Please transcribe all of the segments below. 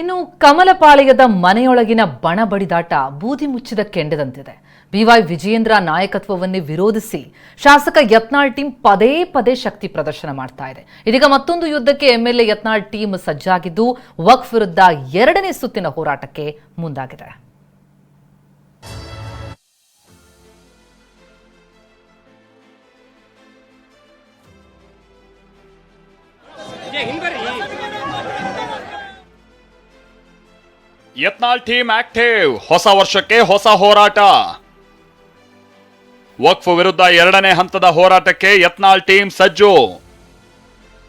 ಇನ್ನು ಕಮಲಪಾಳ್ಯದ ಮನೆಯೊಳಗಿನ ಬಣ ಬಡಿದಾಟ ಬೂದಿ ಮುಚ್ಚಿದ ಕೆಂಡದಂತಿದೆ. ಬಿವೈ ವಿಜಯೇಂದ್ರ ನಾಯಕತ್ವವನ್ನೇ ವಿರೋಧಿಸಿ ಶಾಸಕ ಯತ್ನಾಳ್ ಟೀಮ್ ಪದೇ ಪದೇ ಶಕ್ತಿ ಪ್ರದರ್ಶನ ಮಾಡ್ತಾ ಇದೆ. ಇದೀಗ ಮತ್ತೊಂದು ಯುದ್ಧಕ್ಕೆ ಎಂಎಲ್ಎ ಯತ್ನಾಳ್ ಟೀಮ್ ಸಜ್ಜಾಗಿದ್ದು, ವಕ್ಫ್ ವಿರುದ್ಧ ಎರಡನೇ ಸುತ್ತಿನ ಹೋರಾಟಕ್ಕೆ ಮುಂದಾಗಿದೆ. ಯತ್ನಾಳ್ ಟೀಮ್ ಆಕ್ಟಿವ್ ಹೊಸ ವರ್ಷಕ್ಕೆ ಹೊಸ ಹೋರಾಟ. ವಕ್ಫ್ ವಿರುದ್ಧ ಎರಡನೇ ಹಂತದ ಹೋರಾಟಕ್ಕೆ ಯತ್ನಾಲ್ ಟೀಮ್ ಸಜ್ಜು.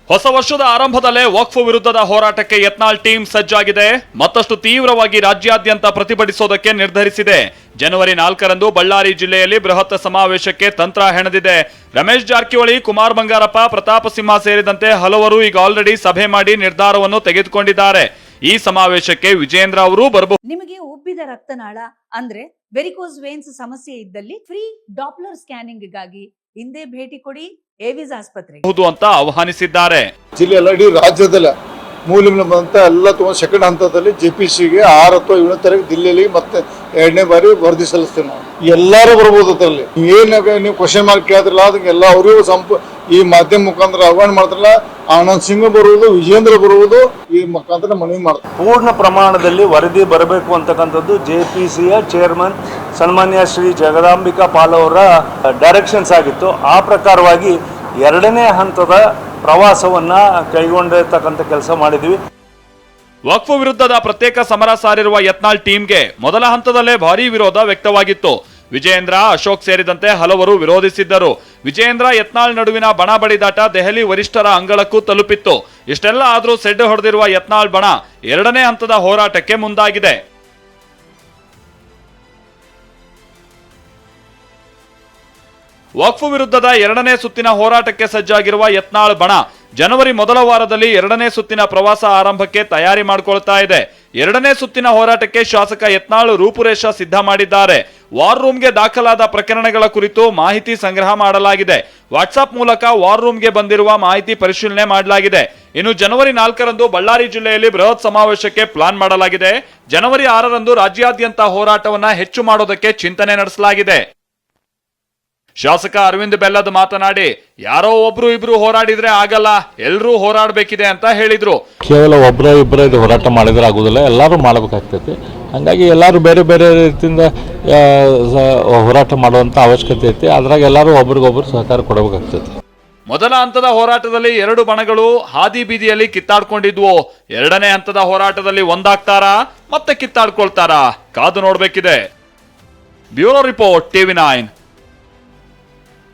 ಹೊಸ ವರ್ಷದ ಆರಂಭದಲ್ಲೇ ವಕ್ಫ್ ವಿರುದ್ಧದ ಹೋರಾಟಕ್ಕೆ ಯತ್ನಾಲ್ ಟೀಮ್ ಸಜ್ಜಾಗಿದೆ. ಮತ್ತಷ್ಟು ತೀವ್ರವಾಗಿ ರಾಜ್ಯಾದ್ಯಂತ ಪ್ರತಿಭಟಿಸೋದಕ್ಕೆ ನಿರ್ಧರಿಸಿದೆ. ಜನವರಿ ನಾಲ್ಕರಂದು ಬಳ್ಳಾರಿ ಜಿಲ್ಲೆಯಲ್ಲಿ ಬೃಹತ್ ಸಮಾವೇಶಕ್ಕೆ ತಂತ್ರ ಹೆಣೆದಿದೆ. ರಮೇಶ್ ಜಾರಕಿಹೊಳಿ, ಕುಮಾರ್ ಬಂಗಾರಪ್ಪ, ಪ್ರತಾಪ ಸಿಂಹ ಸೇರಿದಂತೆ ಹಲವರು ಈಗ ಆಲ್ರೆಡಿ ಸಭೆ ಮಾಡಿ ನಿರ್ಧಾರವನ್ನು ತೆಗೆದುಕೊಂಡಿದ್ದಾರೆ. ಈ ಸಮಾವೇಶಕ್ಕೆ ವಿಜೇಂದ್ರ ಅವರು ಬರಬಹುದು. ನಿಮಗೆ ಉಬ್ಬಿದ ರಕ್ತನಾಳ ಅಂದ್ರೆ ವೆರಿಕೋಸ್ ವೇನ್ಸ್ ಸಮಸ್ಯೆ ಇದ್ದಲ್ಲಿ ಫ್ರೀ ಡಾಪ್ಲರ್ ಸ್ಕ್ಯಾನಿಂಗ್ಗಾಗಿ ಹಿಂದೆ ಭೇಟಿ ಕೊಡಿ ಏವಿಸ್ ಹೌದು ಅಂತ ಆಹ್ವಾನಿಸಿದ್ದಾರೆ. ಜಿಲ್ಲೆಯಲ್ಲ ಇಡೀ ರಾಜ್ಯದಲ್ಲ ಮೂಲ ಬಂತ ಎಲ್ಲ ತುಂಬ ಸೆಕೆಂಡ್ ಹಂತದಲ್ಲಿ ಜೆ ಪಿ ಸಿಗೆ ಆರು ಅಥವಾ ಏಳನೇ ತಾರೀಕು ದಿಲ್ಲಿಯಲ್ಲಿ ಮತ್ತೆ ಎರಡನೇ ಬಾರಿ ವರದಿ ಸಲ್ಲಿಸ್ತೀವಿ ನಾವು. ಎಲ್ಲರೂ ಬರ್ಬೋದು ಅದರಲ್ಲಿ. ಏನಾಗ ನೀವು ಕ್ವಶನ್ ಮಾರ್ಕ್ ಕೇಳಿದ್ರಲ್ಲ ಅದಕ್ಕೆ ಎಲ್ಲ ಅವರಿಗೂ ಸಂಪ ಈ ಮಾಧ್ಯಮ ಮುಖಾಂತರ ಆಹ್ವಾನ ಮಾಡ್ತಾರಲ್ಲ ಆನಂದ್ ಸಿಂಗ್ ಬರುವುದು ವಿಜೇಂದ್ರ ಬರುವುದು ಈ ಮುಖಾಂತರ ಮನವಿ ಮಾಡ್ತಾರೆ. ಪೂರ್ಣ ಪ್ರಮಾಣದಲ್ಲಿ ವರದಿ ಬರಬೇಕು ಅಂತಕ್ಕಂಥದ್ದು ಜೆ ಪಿ ಸಿಯ ಚೇರ್ಮನ್ ಸನ್ಮಾನ್ಯ ಶ್ರೀ ಜಗದಾಂಬಿಕಾ ಪಾಲ್ ಅವರ ಡೈರೆಕ್ಷನ್ಸ್ ಆಗಿತ್ತು. ಆ ಪ್ರಕಾರವಾಗಿ ಎರಡನೇ ಹಂತದ ಪ್ರವಾಸವನ್ನ ಕೈಗೊಂಡಿರ್ತಕ್ಕಂಥ ಕೆಲಸ ಮಾಡಿದ್ವಿ. ವಕ್ಫ್ ವಿರುದ್ಧದ ಪ್ರತ್ಯೇಕ ಸಮರ ಸಾರಿರುವ ಯತ್ನಾಳ್ ಟೀಮ್ಗೆ ಮೊದಲ ಹಂತದಲ್ಲೇ ಭಾರೀ ವಿರೋಧ ವ್ಯಕ್ತವಾಗಿತ್ತು. ವಿಜಯೇಂದ್ರ, ಅಶೋಕ್ ಸೇರಿದಂತೆ ಹಲವರು ವಿರೋಧಿಸಿದ್ದರು. ವಿಜಯೇಂದ್ರ ಯತ್ನಾಳ್ ನಡುವಿನ ಬಣ ಬಡಿದಾಟ ದೆಹಲಿ ವರಿಷ್ಠರ ಅಂಗಳಕ್ಕೂ ತಲುಪಿತ್ತು. ಇಷ್ಟೆಲ್ಲ ಆದರೂ ಸೆಡ್ಡು ಹೊಡೆದಿರುವ ಯತ್ನಾಳ್ ಬಣ ಎರಡನೇ ಹಂತದ ಹೋರಾಟಕ್ಕೆ ಮುಂದಾಗಿದೆ. ವಕ್ಫ್ ವಿರುದ್ಧದ ಎರಡನೇ ಸುತ್ತಿನ ಹೋರಾಟಕ್ಕೆ ಸಜ್ಜಾಗಿರುವ ಯತ್ನಾಳ್ ಬಣ ಜನವರಿ ಮೊದಲ ವಾರದಲ್ಲಿ ಎರಡನೇ ಸುತ್ತಿನ ಪ್ರವಾಸ ಆರಂಭಕ್ಕೆ ತಯಾರಿ ಮಾಡಿಕೊಳ್ತಾ ಇದೆ. ಎರಡನೇ ಸುತ್ತಿನ ಹೋರಾಟಕ್ಕೆ ಶಾಸಕ ಯತ್ನಾಳ್ ರೂಪುರೇಷ ಸಿದ್ಧ ಮಾಡಿದ್ದಾರೆ. ವಾರ್ ರೂಮ್ಗೆ ದಾಖಲಾದ ಪ್ರಕರಣಗಳ ಕುರಿತು ಮಾಹಿತಿ ಸಂಗ್ರಹ ಮಾಡಲಾಗಿದೆ. ವಾಟ್ಸ್ಆಪ್ ಮೂಲಕ ವಾರ್ ರೂಮ್ಗೆ ಬಂದಿರುವ ಮಾಹಿತಿ ಪರಿಶೀಲನೆ ಮಾಡಲಾಗಿದೆ. ಇನ್ನು ಜನವರಿ ನಾಲ್ಕರಂದು ಬಳ್ಳಾರಿ ಜಿಲ್ಲೆಯಲ್ಲಿ ಬೃಹತ್ ಸಮಾವೇಶಕ್ಕೆ ಪ್ಲಾನ್ ಮಾಡಲಾಗಿದೆ. ಜನವರಿ ಆರರಂದು ರಾಜ್ಯಾದ್ಯಂತ ಹೋರಾಟವನ್ನ ಹೆಚ್ಚು ಮಾಡೋದಕ್ಕೆ ಚಿಂತನೆ ನಡೆಸಲಾಗಿದೆ. ಶಾಸಕ ಅರವಿಂದ್ ಬೆಲ್ಲದ್ ಮಾತನಾಡಿ, ಯಾರೋ ಒಬ್ರು ಇಬ್ರು ಹೋರಾಡಿದ್ರೆ ಆಗಲ್ಲ, ಎಲ್ರೂ ಹೋರಾಡಬೇಕಿದೆ ಅಂತ ಹೇಳಿದ್ರು. ಕೇವಲ ಒಬ್ಬರ ಇಬ್ಬರ ಹೋರಾಟ ಮಾಡಿದ್ರೆ ಆಗುದಿಲ್ಲ ಎಲ್ಲರೂ ಮಾಡಬೇಕಾಗ್ತೈತಿ. ಹಾಗಾಗಿ ಎಲ್ಲರೂ ಬೇರೆ ಬೇರೆ ರೀತಿಯಿಂದ ಹೋರಾಟ ಮಾಡುವಂಥ ಅವಶ್ಯಕತೆ ಐತಿ. ಅದ್ರಾಗ ಎಲ್ಲರೂ ಒಬ್ರಿಗೊಬ್ರು ಸಹಕಾರ ಕೊಡಬೇಕಾಗ್ತೈತಿ. ಮೊದಲ ಹಂತದ ಹೋರಾಟದಲ್ಲಿ ಎರಡು ಬಣಗಳು ಹಾದಿ ಬೀದಿಯಲ್ಲಿ ಕಿತ್ತಾಡ್ಕೊಂಡಿದ್ವು. ಎರಡನೇ ಹಂತದ ಹೋರಾಟದಲ್ಲಿ ಒಂದಾಗ್ತಾರಾ ಮತ್ತೆ ಕಿತ್ತಾಡ್ಕೊಳ್ತಾರಾ? ಕಾದು ನೋಡ್ಬೇಕಿದೆ. Bureau report TV nine.